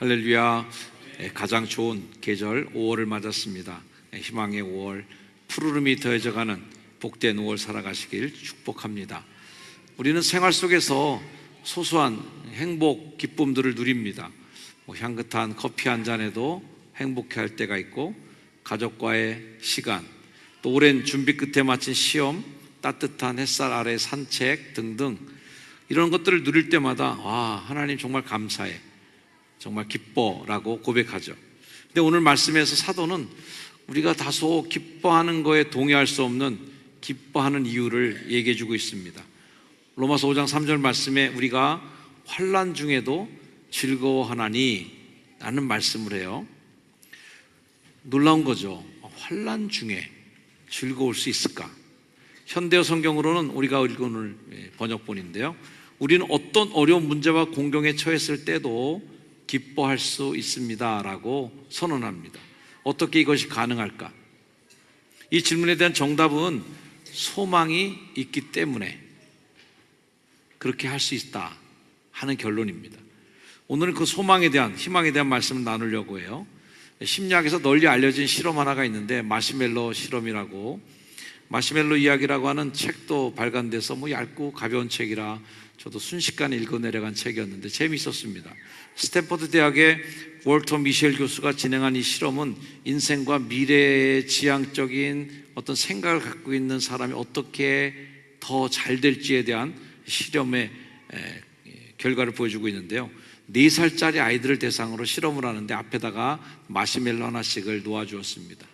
할렐루야. 예, 가장 좋은 계절 5월을 맞았습니다. 예, 희망의 5월, 푸르름이 더해져가는 복된 5월 살아가시길 축복합니다. 우리는 생활 속에서 소소한 행복, 기쁨들을 누립니다. 뭐 향긋한 커피 한 잔에도 행복해 할 때가 있고, 가족과의 시간, 또 오랜 준비 끝에 마친 시험, 따뜻한 햇살 아래 산책 등등 이런 것들을 누릴 때마다 와 하나님 정말 감사해 정말 기뻐라고 고백하죠. 근데 오늘 말씀에서 사도는 우리가 다소 기뻐하는 거에 동의할 수 없는 기뻐하는 이유를 얘기해 주고 있습니다. 로마서 5장 3절 말씀에 우리가 환란 중에도 즐거워하나니 라는 말씀을 해요. 놀라운 거죠. 환란 중에 즐거울 수 있을까? 현대어 성경으로는 우리가 읽은 번역본인데요. 우리는 어떤 어려운 문제와 공경에 처했을 때도 기뻐할 수 있습니다라고 선언합니다. 어떻게 이것이 가능할까? 이 질문에 대한 정답은 소망이 있기 때문에 그렇게 할 수 있다 하는 결론입니다. 오늘은 그 소망에 대한 희망에 대한 말씀을 나누려고 해요. 심리학에서 널리 알려진 실험 하나가 있는데 마시멜로 실험이라고 마시멜로 이야기라고 하는 책도 발간돼서 뭐 얇고 가벼운 책이라 저도 순식간에 읽어 내려간 책이었는데 재미있었습니다. 스탠퍼드 대학의 월터 미셸 교수가 진행한 이 실험은 인생과 미래의 지향적인 어떤 생각을 갖고 있는 사람이 어떻게 더 잘 될지에 대한 실험의 결과를 보여주고 있는데요. 네 살짜리 아이들을 대상으로 실험을 하는데 앞에다가 마시멜로 하나씩을 놓아주었습니다.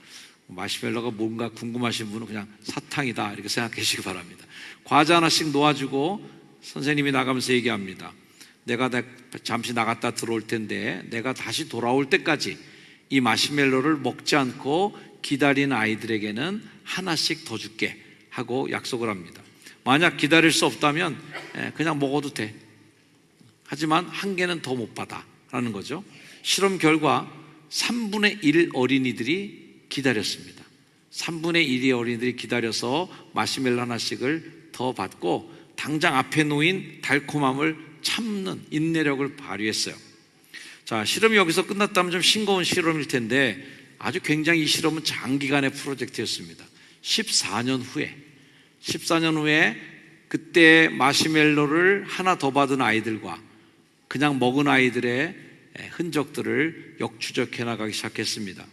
마시멜로가 뭔가 궁금하신 분은 그냥 사탕이다 이렇게 생각해 주시기 바랍니다. 과자 하나씩 놓아주고 선생님이 나가면서 얘기합니다. 내가 잠시 나갔다 들어올 텐데 내가 다시 돌아올 때까지 이 마시멜로를 먹지 않고 기다린 아이들에게는 하나씩 더 줄게 하고 약속을 합니다. 만약 기다릴 수 없다면 그냥 먹어도 돼. 하지만 한 개는 더 못 받아. 라는 거죠. 실험 결과 3분의 1 어린이들이 기다렸습니다. 3분의 1의 어린이들이 기다려서 마시멜로 하나씩을 더 받고 당장 앞에 놓인 달콤함을 참는 인내력을 발휘했어요. 자, 실험이 여기서 끝났다면 좀 싱거운 실험일 텐데 아주 굉장히 이 실험은 장기간의 프로젝트였습니다. 14년 후에 14년 후에 그때 마시멜로를 하나 더 받은 아이들과 그냥 먹은 아이들의 흔적들을 역추적해 나가기 시작했습니다.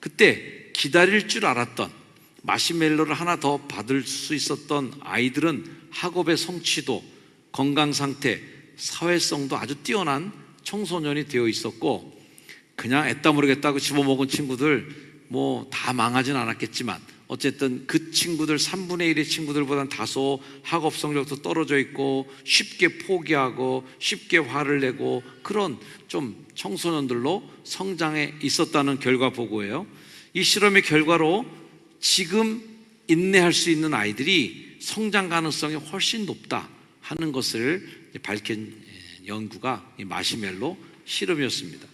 그때 기다릴 줄 알았던 마시멜로를 하나 더 받을 수 있었던 아이들은 학업의 성취도, 건강 상태, 사회성도 아주 뛰어난 청소년이 되어 있었고 그냥 애따 모르겠다고 집어먹은 친구들 뭐 다 망하진 않았겠지만 어쨌든 그 친구들 3분의 1의 친구들보다는 다소 학업 성적도 떨어져 있고 쉽게 포기하고 쉽게 화를 내고 그런 좀 청소년들로 성장해 있었다는 결과 보고예요. 이 실험의 결과로 지금 인내할 수 있는 아이들이 성장 가능성이 훨씬 높다 하는 것을 밝힌 연구가 마시멜로 실험이었습니다.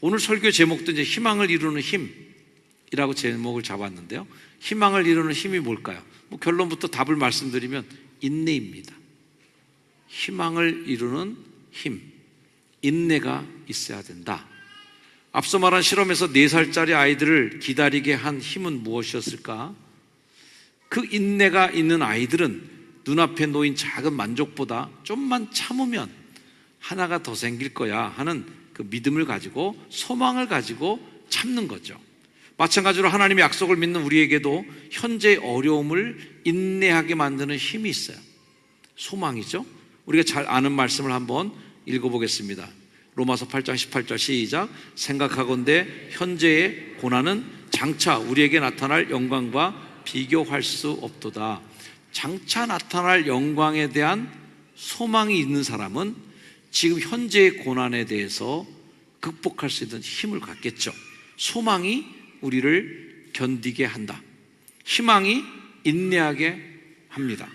오늘 설교 제목도 이제 희망을 이루는 힘이라고 제목을 잡았는데요. 희망을 이루는 힘이 뭘까요? 뭐 결론부터 답을 말씀드리면 인내입니다. 희망을 이루는 힘, 인내가 있어야 된다. 앞서 말한 실험에서 4살짜리 아이들을 기다리게 한 힘은 무엇이었을까? 그 인내가 있는 아이들은 눈앞에 놓인 작은 만족보다 좀만 참으면 하나가 더 생길 거야 하는 그 믿음을 가지고 소망을 가지고 참는 거죠. 마찬가지로 하나님의 약속을 믿는 우리에게도 현재의 어려움을 인내하게 만드는 힘이 있어요. 소망이죠. 우리가 잘 아는 말씀을 한번 읽어보겠습니다. 로마서 8장 18절 시작. 생각하건대 현재의 고난은 장차 우리에게 나타날 영광과 비교할 수 없도다. 장차 나타날 영광에 대한 소망이 있는 사람은 지금 현재의 고난에 대해서 극복할 수 있는 힘을 갖겠죠. 소망이 우리를 견디게 한다. 희망이 인내하게 합니다.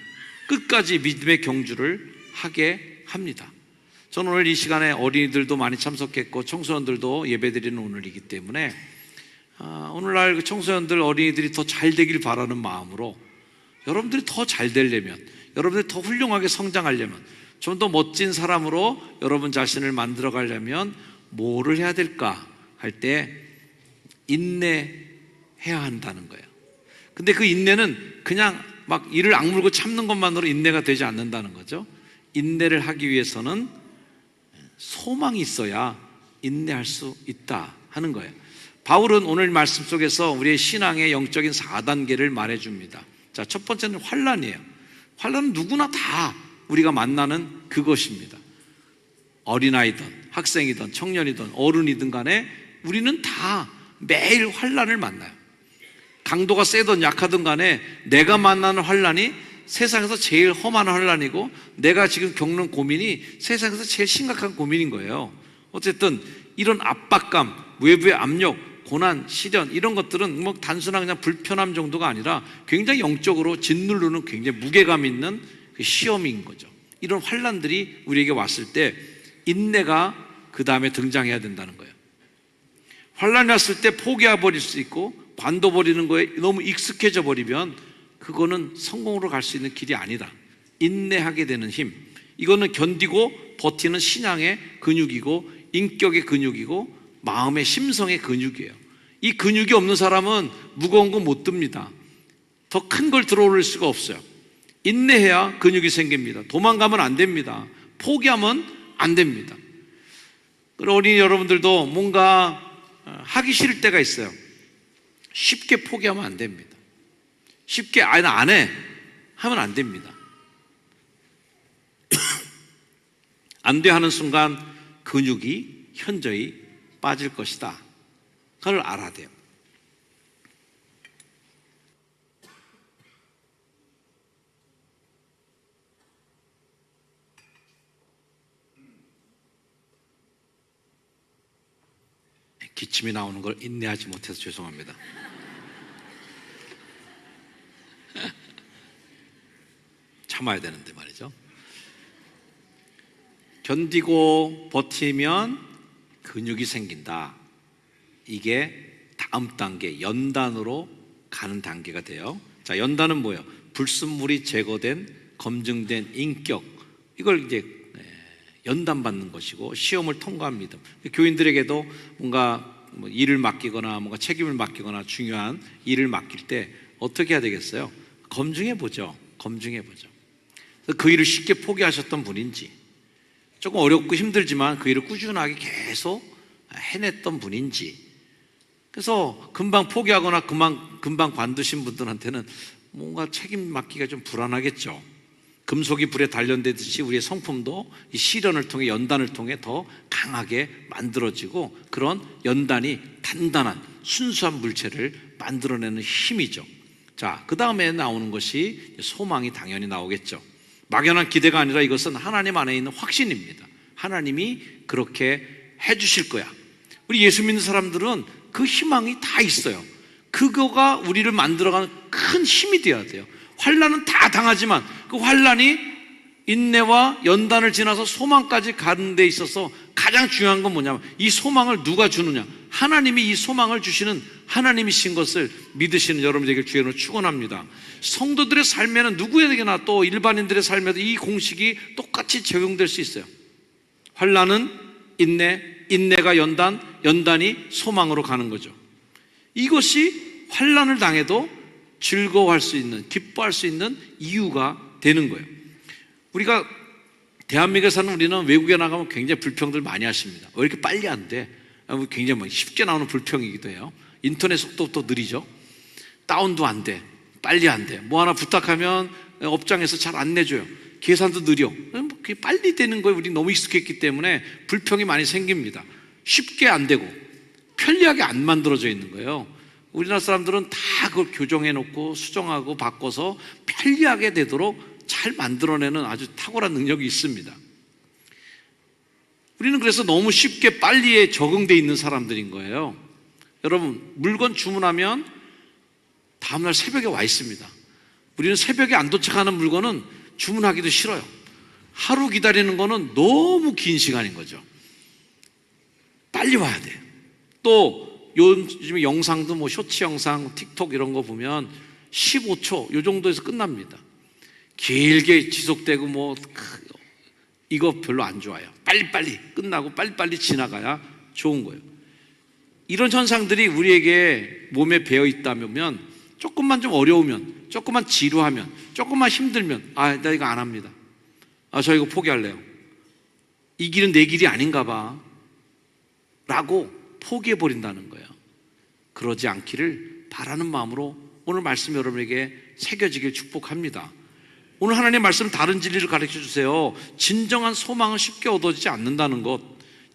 끝까지 믿음의 경주를 하게 합니다. 저는 오늘 이 시간에 어린이들도 많이 참석했고 청소년들도 예배드리는 오늘이기 때문에 아, 오늘날 그 청소년들 어린이들이 더 잘 되길 바라는 마음으로 여러분들이 더 잘 되려면 여러분들이 더 훌륭하게 성장하려면 좀 더 멋진 사람으로 여러분 자신을 만들어 가려면 뭐를 해야 될까 할 때 인내해야 한다는 거예요. 근데 그 인내는 그냥 막 이를 악물고 참는 것만으로 인내가 되지 않는다는 거죠. 인내를 하기 위해서는 소망이 있어야 인내할 수 있다 하는 거예요. 바울은 오늘 말씀 속에서 우리의 신앙의 영적인 4단계를 말해 줍니다. 자, 첫 번째는 환란이에요. 환란은 누구나 다 우리가 만나는 그것입니다. 어린아이든 학생이든 청년이든 어른이든 간에 우리는 다 매일 환란을 만나요. 강도가 세든 약하든 간에 내가 만나는 환란이 세상에서 제일 험한 환란이고 내가 지금 겪는 고민이 세상에서 제일 심각한 고민인 거예요. 어쨌든 이런 압박감, 외부의 압력, 고난, 시련 이런 것들은 뭐 단순한 그냥 불편함 정도가 아니라 굉장히 영적으로 짓누르는 굉장히 무게감 있는 그 시험인 거죠. 이런 환란들이 우리에게 왔을 때 인내가 그 다음에 등장해야 된다는 거예요. 환란이 왔을 때 포기해 버릴 수 있고 관둬 버리는 거에 너무 익숙해져 버리면 그거는 성공으로 갈 수 있는 길이 아니다. 인내하게 되는 힘. 이거는 견디고 버티는 신앙의 근육이고 인격의 근육이고 마음의 심성의 근육이에요. 이 근육이 없는 사람은 무거운 거못 듭니다. 더 큰 걸 들어올릴 수가 없어요. 인내해야 근육이 생깁니다. 도망가면 안 됩니다. 포기하면 안 됩니다. 어린이 여러분들도 뭔가 하기 싫을 때가 있어요. 쉽게 포기하면 안 됩니다. 쉽게 아니 나안 해. 하면 안 됩니다. 안 돼 하는 순간 근육이 현저히 빠질 것이다. 그걸 알아야 돼요. 기침이 나오는 걸 인내하지 못해서 죄송합니다. 참아야 되는데 말이죠. 견디고 버티면 근육이 생긴다. 이게 다음 단계 연단으로 가는 단계가 돼요. 자, 연단은 뭐예요? 불순물이 제거된 검증된 인격 이걸 이제 연단 받는 것이고 시험을 통과한 믿음. 교인들에게도 뭔가 뭐 일을 맡기거나 뭔가 책임을 맡기거나 중요한 일을 맡길 때 어떻게 해야 되겠어요? 검증해 보죠. 검증해 보죠. 그 일을 쉽게 포기하셨던 분인지 조금 어렵고 힘들지만 그 일을 꾸준하게 계속 해냈던 분인지 그래서 금방 포기하거나 금방 금방 관두신 분들한테는 뭔가 책임 맡기가 좀 불안하겠죠. 금속이 불에 단련되듯이 우리의 성품도 이 시련을 통해 연단을 통해 더 강하게 만들어지고 그런 연단이 단단한 순수한 물체를 만들어내는 힘이죠. 자, 그 다음에 나오는 것이 소망이 당연히 나오겠죠. 막연한 기대가 아니라 이것은 하나님 안에 있는 확신입니다. 하나님이 그렇게 해주실 거야. 우리 예수 믿는 사람들은 그 희망이 다 있어요. 그거가 우리를 만들어가는 큰 힘이 되어야 돼요. 환란은 다 당하지만 그 환란이 인내와 연단을 지나서 소망까지 가는 데 있어서 가장 중요한 건 뭐냐면 이 소망을 누가 주느냐 하나님이 이 소망을 주시는 하나님이신 것을 믿으시는 여러분에게 주의로 축원합니다. 성도들의 삶에는 누구에게나 또 일반인들의 삶에도 이 공식이 똑같이 적용될 수 있어요. 환란은 인내, 인내가 연단, 연단이 소망으로 가는 거죠. 이것이 환란을 당해도 즐거워할 수 있는, 기뻐할 수 있는 이유가 되는 거예요. 우리가 대한민국에 사는 우리는 외국에 나가면 굉장히 불평들 많이 하십니다. 왜 이렇게 빨리 안 돼? 굉장히 뭐 쉽게 나오는 불평이기도 해요. 인터넷 속도도 느리죠. 다운도 안 돼. 빨리 안 돼. 뭐 하나 부탁하면 업장에서 잘 안 내줘요. 계산도 느려. 뭐 그게 빨리 되는 거에 우리 너무 익숙했기 때문에 불평이 많이 생깁니다. 쉽게 안 되고 편리하게 안 만들어져 있는 거예요. 우리나라 사람들은 다 그걸 교정해 놓고 수정하고 바꿔서 편리하게 되도록 잘 만들어내는 아주 탁월한 능력이 있습니다. 우리는 그래서 너무 쉽게 빨리에 적응돼 있는 사람들인 거예요. 여러분, 물건 주문하면 다음날 새벽에 와 있습니다. 우리는 새벽에 안 도착하는 물건은 주문하기도 싫어요. 하루 기다리는 거는 너무 긴 시간인 거죠. 빨리 와야 돼요. 또 요즘 영상도 뭐 쇼츠 영상, 틱톡 이런 거 보면 15초 요 정도에서 끝납니다. 길게 지속되고 뭐 이거 별로 안 좋아요. 빨리빨리 끝나고 빨리빨리 지나가야 좋은 거예요. 이런 현상들이 우리에게 몸에 배어 있다면 조금만 좀 어려우면, 조금만 지루하면, 조금만 힘들면, 아, 나 이거 안 합니다. 아, 저 이거 포기할래요. 이 길은 내 길이 아닌가 봐. 라고 포기해 버린다는 거예요. 그러지 않기를 바라는 마음으로 오늘 말씀 여러분에게 새겨지길 축복합니다. 오늘 하나님의 말씀 다른 진리를 가르쳐 주세요. 진정한 소망은 쉽게 얻어지지 않는다는 것.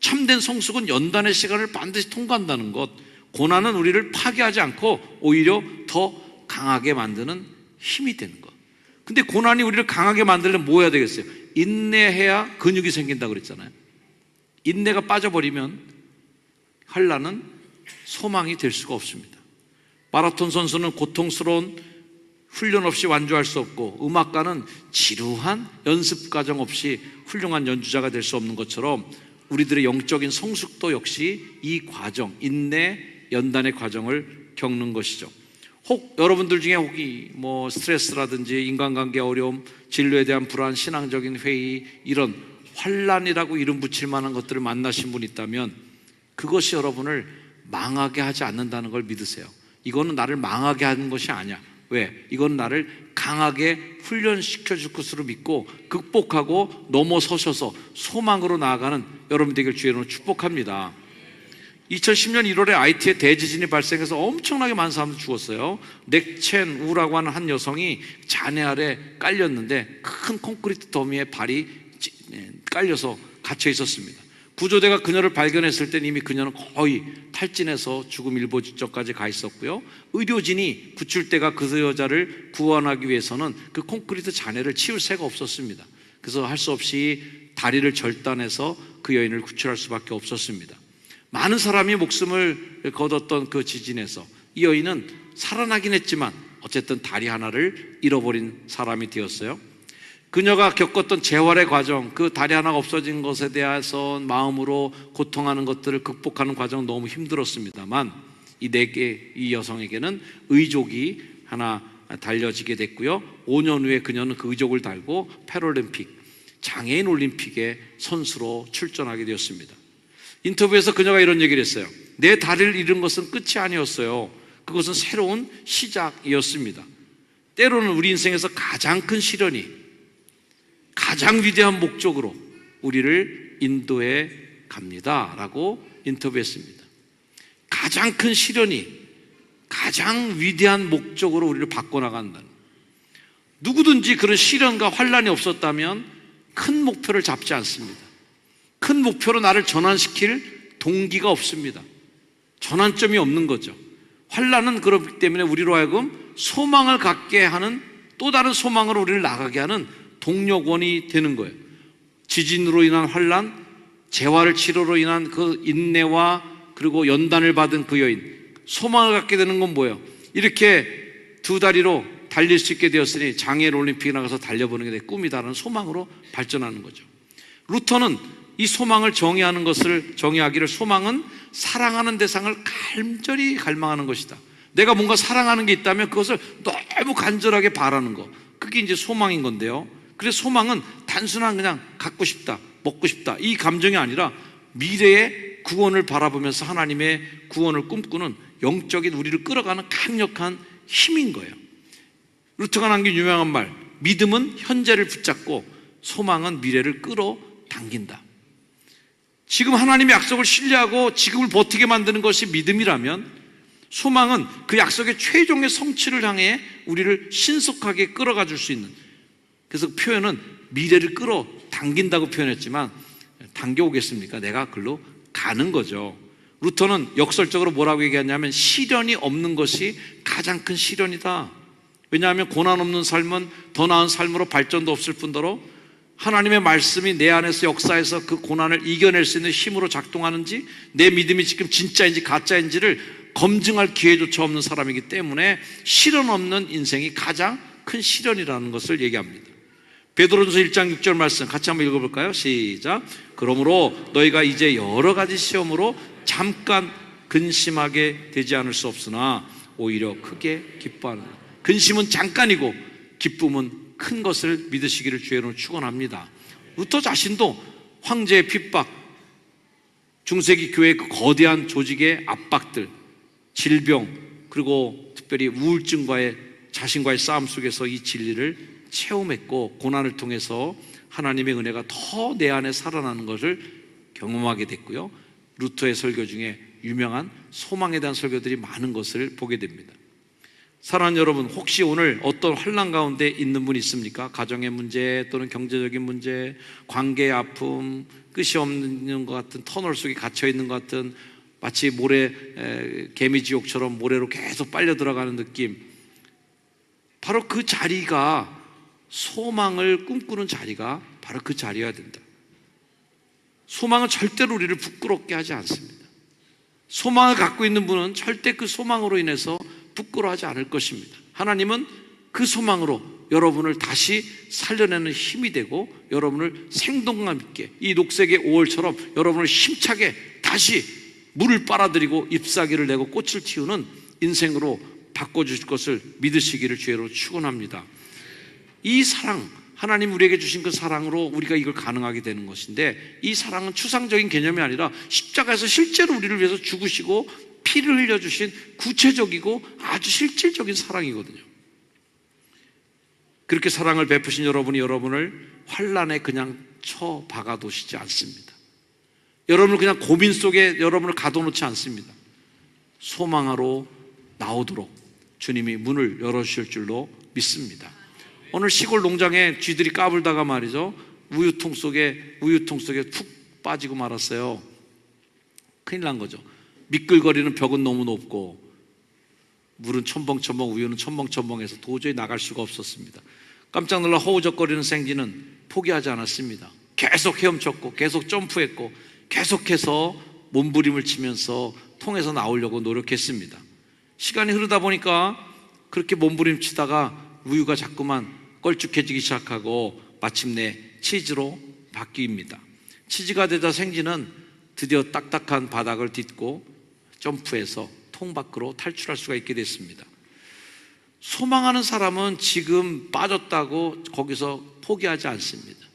참된 성숙은 연단의 시간을 반드시 통과한다는 것. 고난은 우리를 파괴하지 않고 오히려 더 강하게 만드는 힘이 되는 것. 근데 고난이 우리를 강하게 만들려면 뭐 해야 되겠어요? 인내해야 근육이 생긴다고 그랬잖아요. 인내가 빠져버리면 환란은 소망이 될 수가 없습니다. 마라톤 선수는 고통스러운 훈련 없이 완주할 수 없고 음악가는 지루한 연습 과정 없이 훌륭한 연주자가 될 수 없는 것처럼 우리들의 영적인 성숙도 역시 이 과정, 인내, 연단의 과정을 겪는 것이죠. 혹 여러분들 중에 혹이 뭐 스트레스라든지 인간관계 어려움, 진로에 대한 불안, 신앙적인 회의 이런 환란이라고 이름 붙일 만한 것들을 만나신 분 있다면 그것이 여러분을 망하게 하지 않는다는 걸 믿으세요. 이거는 나를 망하게 하는 것이 아니야. 왜? 이건 나를 강하게 훈련시켜 줄 것으로 믿고 극복하고 넘어서셔서 소망으로 나아가는 여러분 되길 주의 이름으로 축복합니다. 2010년 1월에 IT에 대지진이 발생해서 엄청나게 많은 사람들 죽었어요. 넥첸 우라고 하는 한 여성이 잔해 아래 깔렸는데 큰 콘크리트 더미에 발이 찌- 예, 깔려서 갇혀 있었습니다. 구조대가 그녀를 발견했을 때 이미 그녀는 거의 탈진해서 죽음 일보 직전까지 가 있었고요. 의료진이 구출대가 그 여자를 구원하기 위해서는 그 콘크리트 잔해를 치울 새가 없었습니다. 그래서 할 수 없이 다리를 절단해서 그 여인을 구출할 수밖에 없었습니다. 많은 사람이 목숨을 거뒀던 그 지진에서 이 여인은 살아나긴 했지만 어쨌든 다리 하나를 잃어버린 사람이 되었어요. 그녀가 겪었던 재활의 과정, 그 다리 하나가 없어진 것에 대해서 마음으로 고통하는 것들을 극복하는 과정 너무 힘들었습니다만 이 네 개 이 여성에게는 의족이 하나 달려지게 됐고요. 5년 후에 그녀는 그 의족을 달고 패럴림픽 장애인 올림픽에 선수로 출전하게 되었습니다. 인터뷰에서 그녀가 이런 얘기를 했어요. 내 다리를 잃은 것은 끝이 아니었어요. 그것은 새로운 시작이었습니다. 때로는 우리 인생에서 가장 큰 시련이 가장 위대한 목적으로 우리를 인도해 갑니다. 라고 인터뷰했습니다. 가장 큰 시련이 가장 위대한 목적으로 우리를 바꿔나간다는. 누구든지 그런 시련과 환란이 없었다면 큰 목표를 잡지 않습니다. 큰 목표로 나를 전환시킬 동기가 없습니다. 전환점이 없는 거죠. 환란은 그렇기 때문에 우리로 하여금 소망을 갖게 하는 또 다른 소망으로 우리를 나가게 하는 동력원이 되는 거예요. 지진으로 인한 환란, 재활 치료로 인한 그 인내와 그리고 연단을 받은 그 여인, 소망을 갖게 되는 건 뭐예요? 이렇게 두 다리로 달릴 수 있게 되었으니 장애인 올림픽에 나가서 달려보는 게 내 꿈이다라는 소망으로 발전하는 거죠. 루터는 이 소망을 정의하는 것을 정의하기를 소망은 사랑하는 대상을 간절히 갈망하는 것이다. 내가 뭔가 사랑하는 게 있다면 그것을 너무 간절하게 바라는 거. 그게 이제 소망인 건데요. 그래서 소망은 단순한 그냥 갖고 싶다, 먹고 싶다 이 감정이 아니라 미래의 구원을 바라보면서 하나님의 구원을 꿈꾸는 영적인 우리를 끌어가는 강력한 힘인 거예요. 루터가 남긴 유명한 말, 믿음은 현재를 붙잡고 소망은 미래를 끌어당긴다. 지금 하나님의 약속을 신뢰하고 지금을 버티게 만드는 것이 믿음이라면 소망은 그 약속의 최종의 성취를 향해 우리를 신속하게 끌어가 줄 수 있는 그래서 표현은 미래를 끌어 당긴다고 표현했지만 당겨오겠습니까? 내가 글로 가는 거죠. 루터는 역설적으로 뭐라고 얘기하냐면 시련이 없는 것이 가장 큰 시련이다. 왜냐하면 고난 없는 삶은 더 나은 삶으로 발전도 없을 뿐더러 하나님의 말씀이 내 안에서 역사해서 그 고난을 이겨낼 수 있는 힘으로 작동하는지 내 믿음이 지금 진짜인지 가짜인지를 검증할 기회조차 없는 사람이기 때문에 시련 없는 인생이 가장 큰 시련이라는 것을 얘기합니다. 베드로전서 1장 6절 말씀 같이 한번 읽어볼까요? 시작. 그러므로 너희가 이제 여러 가지 시험으로 잠깐 근심하게 되지 않을 수 없으나 오히려 크게 기뻐하는 근심은 잠깐이고 기쁨은 큰 것을 믿으시기를 주의로 축원합니다. 루터 자신도 황제의 핍박 중세기 교회의 그 거대한 조직의 압박들, 질병, 그리고 특별히 우울증과의 자신과의 싸움 속에서 이 진리를 체험했고 고난을 통해서 하나님의 은혜가 더 내 안에 살아나는 것을 경험하게 됐고요. 루터의 설교 중에 유명한 소망에 대한 설교들이 많은 것을 보게 됩니다. 사랑하는 여러분, 혹시 오늘 어떤 환란 가운데 있는 분 있습니까? 가정의 문제 또는 경제적인 문제, 관계의 아픔, 끝이 없는 것 같은 터널 속에 갇혀 있는 것 같은 마치 모래 에, 개미 지옥처럼 모래로 계속 빨려 들어가는 느낌. 바로 그 자리가 소망을 꿈꾸는 자리가 바로 그 자리여야 된다. 소망은 절대로 우리를 부끄럽게 하지 않습니다. 소망을 갖고 있는 분은 절대 그 소망으로 인해서 부끄러워하지 않을 것입니다. 하나님은 그 소망으로 여러분을 다시 살려내는 힘이 되고 여러분을 생동감 있게 이 녹색의 5월처럼 여러분을 힘차게 다시 물을 빨아들이고 잎사귀를 내고 꽃을 틔우는 인생으로 바꿔주실 것을 믿으시기를 주의로 축원합니다. 이 사랑 하나님 우리에게 주신 그 사랑으로 우리가 이걸 가능하게 되는 것인데 이 사랑은 추상적인 개념이 아니라 십자가에서 실제로 우리를 위해서 죽으시고 피를 흘려 주신 구체적이고 아주 실질적인 사랑이거든요. 그렇게 사랑을 베푸신 여러분이 여러분을 환란에 그냥 쳐 박아 두시지 않습니다. 여러분을 그냥 고민 속에 여러분을 가둬놓지 않습니다. 소망하러 나오도록 주님이 문을 열어주실 줄로 믿습니다. 오늘 시골 농장에 쥐들이 까불다가 말이죠. 우유통 속에, 우유통 속에 푹 빠지고 말았어요. 큰일 난 거죠. 미끌거리는 벽은 너무 높고, 물은 첨벙첨벙, 우유는 첨벙첨벙해서 도저히 나갈 수가 없었습니다. 깜짝 놀라 허우적거리는 생쥐는 포기하지 않았습니다. 계속 헤엄쳤고, 계속 점프했고, 계속해서 몸부림을 치면서 통해서 나오려고 노력했습니다. 시간이 흐르다 보니까 그렇게 몸부림치다가 우유가 자꾸만 껄쭉해지기 시작하고 마침내 치즈로 바뀝니다. 치즈가 되자 생쥐는 드디어 딱딱한 바닥을 딛고 점프해서 통 밖으로 탈출할 수가 있게 됐습니다. 소망하는 사람은 지금 빠졌다고 거기서 포기하지 않습니다.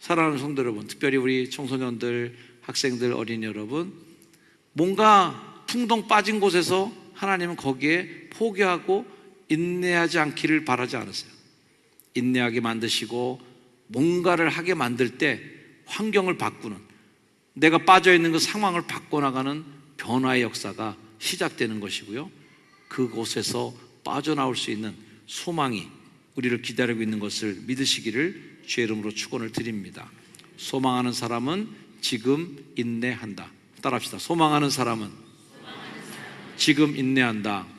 사랑하는 성도 여러분, 특별히 우리 청소년들, 학생들, 어린이 여러분, 뭔가 풍덩 빠진 곳에서 하나님은 거기에 포기하고 인내하지 않기를 바라지 않으세요. 인내하게 만드시고 뭔가를 하게 만들 때 환경을 바꾸는 내가 빠져 있는 그 상황을 바꿔나가는 변화의 역사가 시작되는 것이고요. 그곳에서 빠져나올 수 있는 소망이 우리를 기다리고 있는 것을 믿으시기를 주의 이름으로 축원을 드립니다. 소망하는 사람은 지금 인내한다. 따라합시다. 소망하는 사람은 지금 인내한다.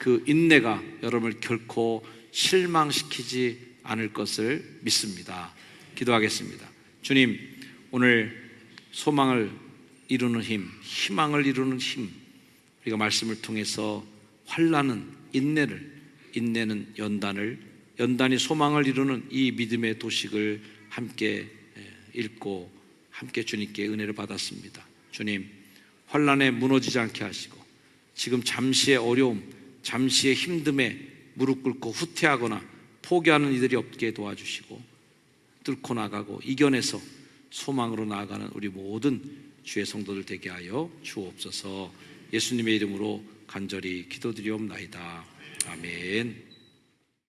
그 인내가 여러분을 결코 실망시키지 않을 것을 믿습니다. 기도하겠습니다. 주님, 오늘 소망을 이루는 힘, 희망을 이루는 힘, 우리가 말씀을 통해서 환란은 인내를, 인내는 연단을, 연단이 소망을 이루는 이 믿음의 도식을 함께 읽고 함께 주님께 은혜를 받았습니다. 주님, 환란에 무너지지 않게 하시고 지금 잠시의 어려움, 잠시의 힘듦에 무릎 꿇고 후퇴하거나 포기하는 이들이 없게 도와주시고 뚫고 나가고 이겨내서 소망으로 나아가는 우리 모든 주의 성도들 되게 하여 주옵소서 예수님의 이름으로 간절히 기도드리옵나이다. 아멘.